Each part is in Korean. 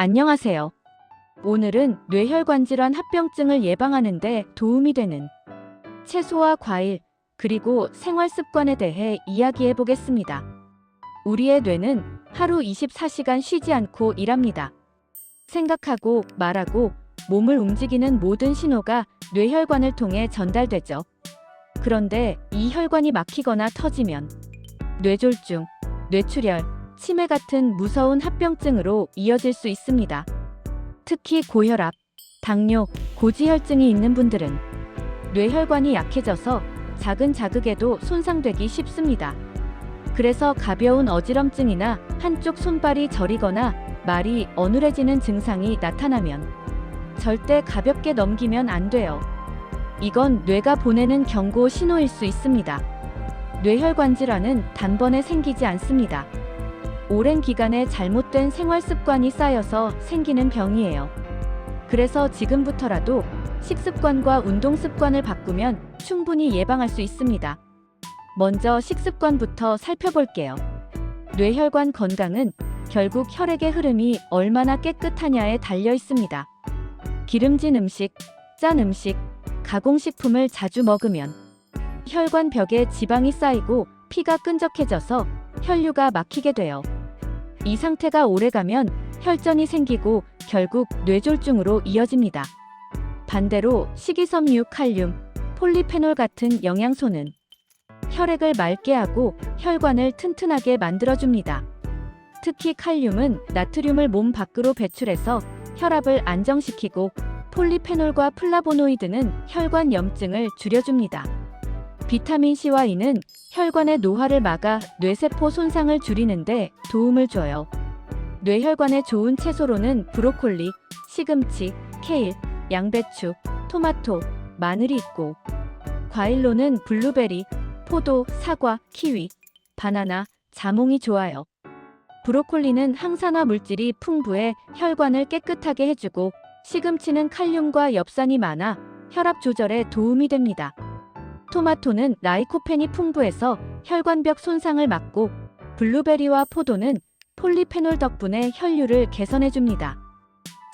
안녕하세요. 오늘은 뇌혈관 질환 합병증을 예방하는 데 도움이 되는 채소와 과일, 그리고 생활 습관에 대해 이야기해 보겠습니다. 우리의 뇌는 하루 24시간 쉬지 않고 일합니다. 생각하고 말하고 몸을 움직이는 모든 신호가 뇌혈관을 통해 전달되죠. 그런데 이 혈관이 막히거나 터지면 뇌졸중, 뇌출혈, 치매 같은 무서운 합병증으로 이어질 수 있습니다. 특히 고혈압, 당뇨, 고지혈증이 있는 분들은 뇌혈관이 약해져서 작은 자극에도 손상되기 쉽습니다. 그래서 가벼운 어지럼증이나 한쪽 손발이 저리거나 말이 어눌해지는 증상이 나타나면 절대 가볍게 넘기면 안 돼요. 이건 뇌가 보내는 경고 신호일 수 있습니다. 뇌혈관 질환은 단번에 생기지 않습니다. 오랜 기간의 잘못된 생활 습관이 쌓여서 생기는 병이에요. 그래서 지금부터라도 식습관과 운동 습관을 바꾸면 충분히 예방할 수 있습니다. 먼저 식습관부터 살펴볼게요. 뇌혈관 건강은 결국 혈액의 흐름이 얼마나 깨끗하냐에 달려 있습니다. 기름진 음식, 짠 음식, 가공식품을 자주 먹으면 혈관 벽에 지방이 쌓이고 피가 끈적해져서 혈류가 막히게 돼요. 이 상태가 오래가면 혈전이 생기고 결국 뇌졸중으로 이어집니다. 반대로 식이섬유, 칼륨, 폴리페놀 같은 영양소는 혈액을 맑게 하고 혈관을 튼튼하게 만들어줍니다. 특히 칼륨은 나트륨을 몸 밖으로 배출해서 혈압을 안정시키고 폴리페놀과 플라보노이드는 혈관 염증을 줄여줍니다. 비타민 C와 E는 혈관의 노화를 막아 뇌세포 손상을 줄이는데 도움을 줘요. 뇌혈관에 좋은 채소로는 브로콜리, 시금치, 케일, 양배추, 토마토, 마늘이 있고 과일로는 블루베리, 포도, 사과, 키위, 바나나, 자몽이 좋아요. 브로콜리는 항산화 물질이 풍부해 혈관을 깨끗하게 해주고 시금치는 칼륨과 엽산이 많아 혈압 조절에 도움이 됩니다. 토마토는 라이코펜이 풍부해서 혈관벽 손상을 막고 블루베리와 포도는 폴리페놀 덕분에 혈류를 개선해줍니다.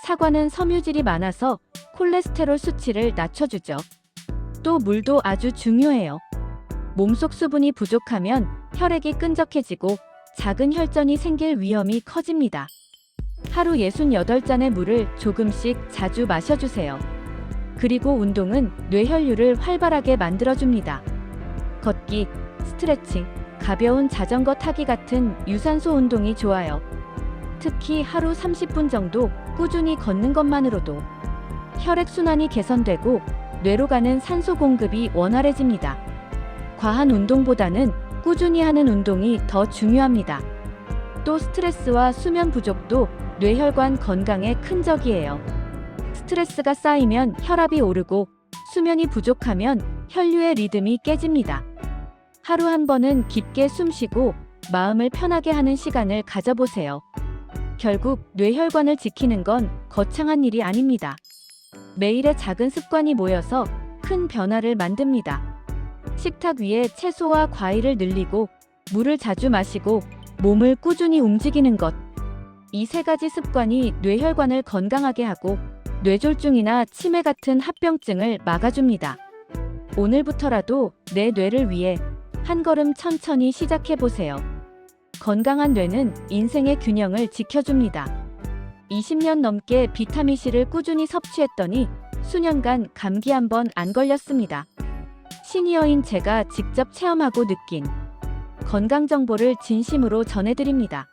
사과는 섬유질이 많아서 콜레스테롤 수치를 낮춰주죠. 또 물도 아주 중요해요. 몸속 수분이 부족하면 혈액이 끈적해지고 작은 혈전이 생길 위험이 커집니다. 하루 68잔의 물을 조금씩 자주 마셔주세요. 그리고 운동은 뇌혈류를 활발하게 만들어줍니다. 걷기, 스트레칭, 가벼운 자전거 타기 같은 유산소 운동이 좋아요. 특히 하루 30분 정도 꾸준히 걷는 것만으로도 혈액순환이 개선되고 뇌로 가는 산소 공급이 원활해집니다. 과한 운동보다는 꾸준히 하는 운동이 더 중요합니다. 또 스트레스와 수면 부족도 뇌혈관 건강에 큰 적이에요. 스트레스가 쌓이면 혈압이 오르고 수면이 부족하면 혈류의 리듬이 깨집니다. 하루 한 번은 깊게 숨 쉬고 마음을 편하게 하는 시간을 가져보세요. 결국 뇌혈관을 지키는 건 거창한 일이 아닙니다. 매일의 작은 습관이 모여서 큰 변화를 만듭니다. 식탁 위에 채소와 과일을 늘리고 물을 자주 마시고 몸을 꾸준히 움직이는 것. 이 세 가지 습관이 뇌혈관을 건강하게 하고 뇌졸중이나 치매 같은 합병증을 막아줍니다. 오늘부터라도 내 뇌를 위해 한 걸음 천천히 시작해 보세요. 건강한 뇌는 인생의 균형을 지켜줍니다. 20년 넘게 비타민C를 꾸준히 섭취했더니 수년간 감기 한 번 안 걸렸습니다. 시니어인 제가 직접 체험하고 느낀 건강 정보를 진심으로 전해드립니다.